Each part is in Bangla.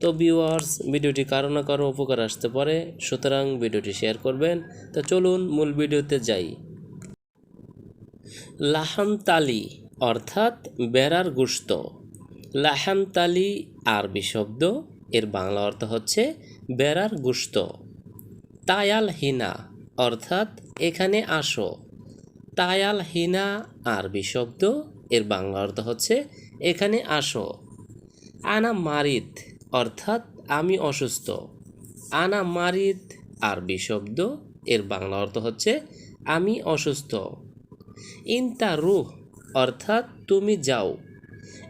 তো ভিউয়ার্স ভিডিওটি কারও না কারও উপকার আসতে পারে, সুতরাং ভিডিওটি শেয়ার করবেন। তো চলুন মূল ভিডিওতে যাই। লাহাম তালি অর্থাৎ বেড়ার গুস্ত। লাহাম তালি আরবি শব্দ, এর বাংলা অর্থ হচ্ছে বেড়ার গুস্ত। তায়াল হিনা অর্থাৎ এখানে আসো। তায়াল হিনা আরবি শব্দ, এর বাংলা অর্থ হচ্ছে এখানে আসো। আনা মারিদ অর্থাৎ আমি অসুস্থ। আনা মারিদ আরবি শব্দ, এর বাংলা অর্থ হচ্ছে আমি অসুস্থ। ইনতা রুহ অর্থাৎ তুমি যাও।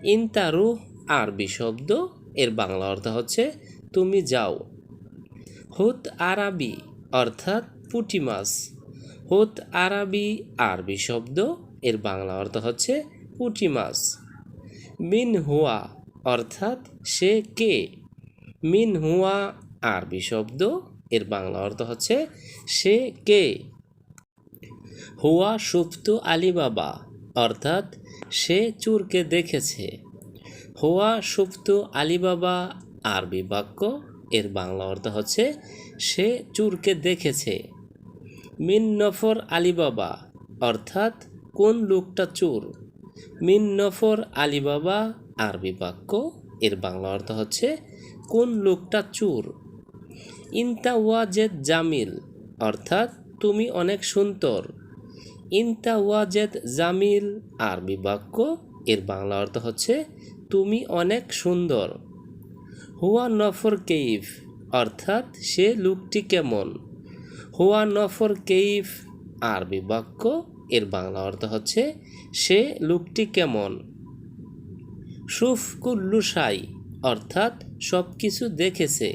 ইনতা রুহ আরবি শব্দ, এর বাংলা অর্থ হচ্ছে তুমি যাও। হুত আরাবি অর্থাৎ পুঁটি মাছ। হুত আরাবি আরবি শব্দ, এর বাংলা অর্থ হচ্ছে পুঁটি মাছ। মিন হুয়া অর্থাৎ সে কে? মিন হুয়া আরবি শব্দ এর বাংলা অর্থ হচ্ছে সে কে? হুয়া সুপ্তু আলী বাবা অর্থাৎ সে চুরকে দেখেছে। হুয়া সুপ্তু আলী বাবা আরবি বাক্য এর বাংলা অর্থ হচ্ছে সে চুরকে দেখেছে। মিন নফর আলী বাবা অর্থাৎ কোন লোকটা চোর? মিন নফর আলী বাবা আরবি বাক্য, এর বাংলা অর্থ হচ্ছে, কোন লোকটা চোর? ইনতা ওয়াজেদ জামিল, অর্থাৎ তুমি অনেক সুন্দর। ইনতা ওয়াজেদ জামিল, আরবি বাক্য, এর বাংলা অর্থ হচ্ছে, তুমি অনেক সুন্দর। হুয়া নফর কেইফ, অর্থাৎ সে লোকটি কেমন? হুয়া নফর কেইফ, আরবি বাক্য, এর বাংলা অর্থ হচ্ছে, সে লোকটি কেমন? সুফ কুল্লু সাই, অর্থাৎ সব কিছু দেখেছে।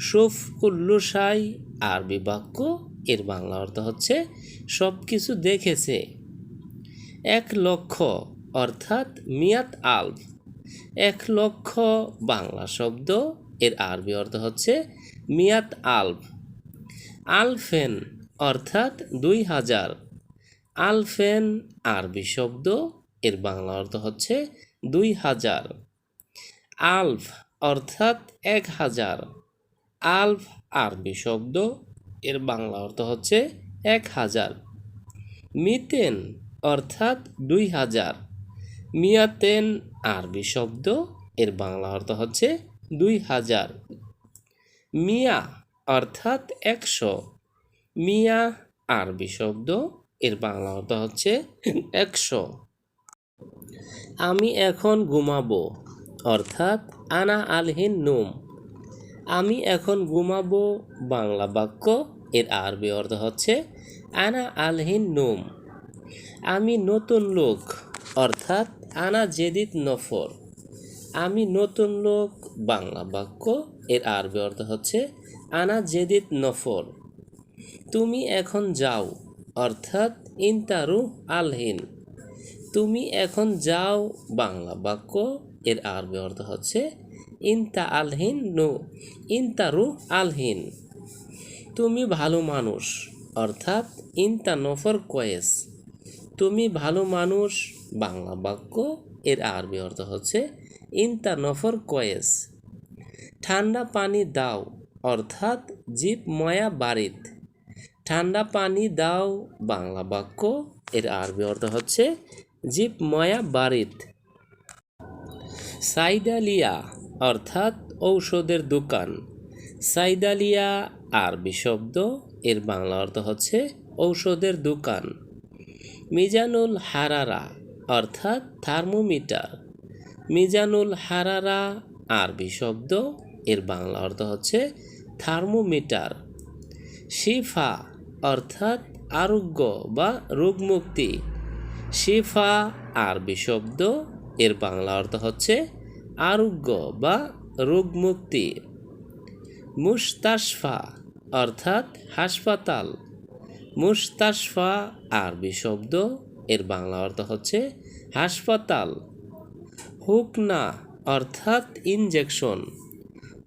সুফ কুল্লু সাই, আরবি বাক্য, এর বাংলা অর্থ হচ্ছে সব কিছু দেখেছে। এক লক্ষ, অর্থাৎ মিয়াত আলফ। এক লক্ষ, বাংলা শব্দ, এর আরবি অর্থ হচ্ছে মিয়াত আলফ। আলফেন, অর্থাৎ দুই হাজার। আলফেন, আরবি শব্দ, এর বাংলা অর্থ হচ্ছে দুই হাজার। আলফ অর্থাৎ এক হাজার। আলফ আরবি শব্দ, এর বাংলা অর্থ হচ্ছে এক হাজার। মিতেন অর্থাৎ দুই হাজার। মিয়াতেন আরবি শব্দ, এর বাংলা অর্থ হচ্ছে দুই হাজার। মিয়া অর্থাৎ একশো। মিয়া আরবি শব্দ, এর বাংলা অর্থ হচ্ছে একশো। আমি এখন ঘুমাবো, অর্থাৎ আনা আলহিন নুম। আমি এখন ঘুমাবো, বাংলা বাক্য এর আরবি অর্থ হচ্ছে আনা আলহিন নুম। আমি নতুন লোক, অর্থাৎ আনা জেদিত নফর। আমি নতুন লোক, বাংলা বাক্য এর আরবি অর্থ হচ্ছে আনা জেদিত নফর। তুমি এখন যাও, অর্থাৎ ইনতারু আলহিন। তুমি এখন যাও বাংলা বাক্য, এর আরবি অর্থ হচ্ছে ইনতা আলহিন নো ইনতারু আলহিন। তুমি ভালো মানুষ, অর্থাৎ ইনতা নফর কয়েস। তুমি ভালো মানুষ, বাংলা বাক্য, এর আরবি অর্থ হচ্ছে ইনতা নফর কয়েস। ঠান্ডা পানি দাও, অর্থাৎ জীব ময়া বাড়িত ঠান্ডা পানি দাও, বাংলা বাক্য, এর আরবি অর্থ হচ্ছে জীব ময়া বাড়িত সাইদালিয়া অর্থাৎ ঔষধের দোকান। সাইদালিয়া আরবি শব্দ, এর বাংলা অর্থ হচ্ছে ঔষধের দোকান। মিজানুল হারারা অর্থাৎ থার্মোমিটার। মিজানুল হারারা আরবি শব্দ, এর বাংলা অর্থ হচ্ছে থার্মোমিটার। শিফা অর্থাৎ আরোগ্য বা রোগমুক্তি। শিফা, আরবি শব্দ, এর বাংলা অর্থ হচ্ছে আরোগ্য বা রোগমুক্তি। মুস্তাশফা অর্থাৎ হাসপাতাল। মুস্তাশফা, আরবি শব্দ, এর বাংলা অর্থ হচ্ছে হাসপাতাল। হুকনা অর্থাৎ ইনজেকশন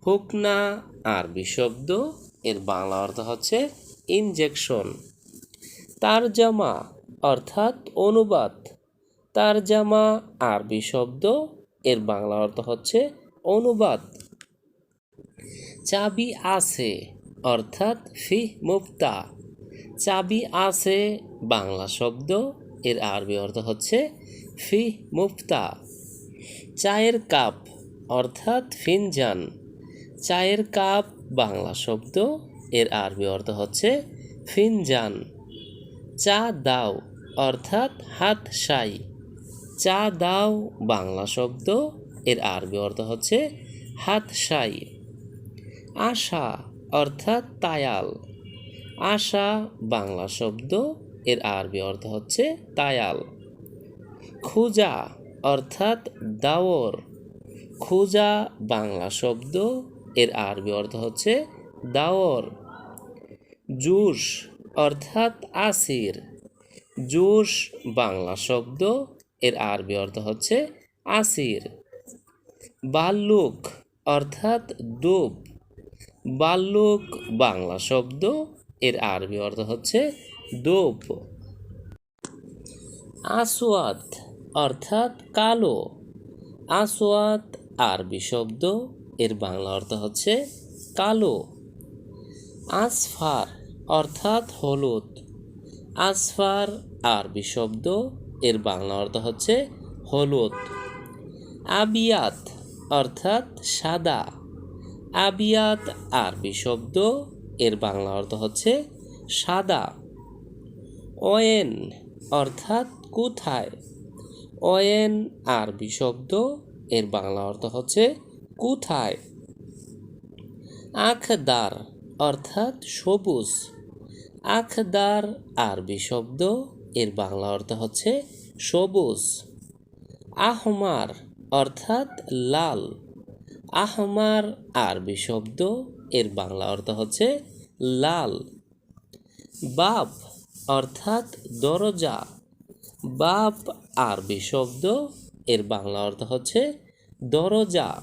হুকনা, আরবি শব্দ, এর বাংলা অর্থ হচ্ছে ইনজেকশন তারজামা অর্থাৎ অনুবাদ। তারজামা আরবি শব্দ, এর বাংলা অর্থ হচ্ছে অনুবাদ। চাবি আছে, অর্থাৎ ফি মুক্তা চাবি আছে, বাংলা শব্দ, এর আরবি অর্থ হচ্ছে ফি মুক্তা চায়ের কাপ, অর্থাৎ ফিনজান। চায়ের কাপ, বাংলা শব্দ, এর আরবি অর্থ হচ্ছে ফিনজান। চা দাও অর্থাৎ হাত সাই। চা দাও, বাংলা শব্দ। এর আরবি অর্থ হচ্ছে হাত সাই। আশা অর্থাৎ তায়াল। আশা, বাংলা শব্দ। এর আরবি অর্থ হচ্ছে তায়াল। খুজা অর্থাৎ দাওর। খুজা, বাংলা শব্দ। এর আরবি অর্থ হচ্ছে দাওর। জুস অর্থাৎ আসির। জুস বাংলা শব্দ, এর আরবি অর্থ হচ্ছে আসির। বাল্লুক অর্থাৎ দুব বাল্লুক, বাংলা শব্দ, এর আরবি অর্থ হচ্ছে দোপ আসওয়াদ অর্থাৎ কালো। আসওয়াদ আরবি শব্দ, এর বাংলা অর্থ হচ্ছে কালো। আসফার অর্থাৎ হলুদ। আসফার আরবি শব্দ, এর বাংলা অর্থ হচ্ছে হলুদ। আবিয়াত অর্থাৎ সাদা। আবিয়াত আরবি শব্দ, এর বাংলা অর্থ হচ্ছে সাদা। ওয়েন অর্থাৎ কোথায়? ওয়েন আরবি শব্দ, এর বাংলা অর্থ হচ্ছে কোথায়? আখদার অর্থাৎ সবুজ। আখদার আরবি শব্দ, এর বাংলা অর্থ হচ্ছে সবুজ। আহমার অর্থাৎ লাল। আহমার আরবি শব্দ, এর বাংলা অর্থ হচ্ছে লাল। বাপ অর্থাৎ দরজা। বাপ আরবি শব্দ, এর বাংলা অর্থ হচ্ছে দরজা।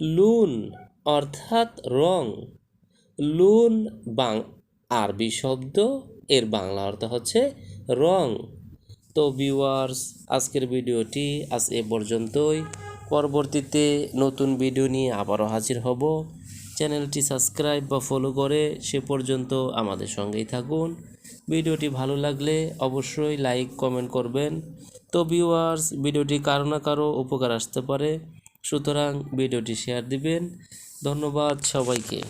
লুন অর্থাৎ রং। লুন বাং আরবি শব্দ, এর বাংলা অর্থ হচ্ছে রং। তো ভিউয়ার্স আজকের ভিডিওটি আজ এ পর্যন্তই। পরবর্তীতে নতুন ভিডিও নিয়ে আবারও হাজির হব। চ্যানেলটি সাবস্ক্রাইব বা ফলো করে সে পর্যন্ত আমাদের সঙ্গেই থাকুন। ভিডিওটি ভালো লাগলে অবশ্যই লাইক কমেন্ট করবেন। তো ভিউয়ার্স ভিডিওটি কারও না কারও উপকার আসতে পারে। সুতরাং ভিডিওটি শেয়ার দিবেন। ধন্যবাদ সবাইকে।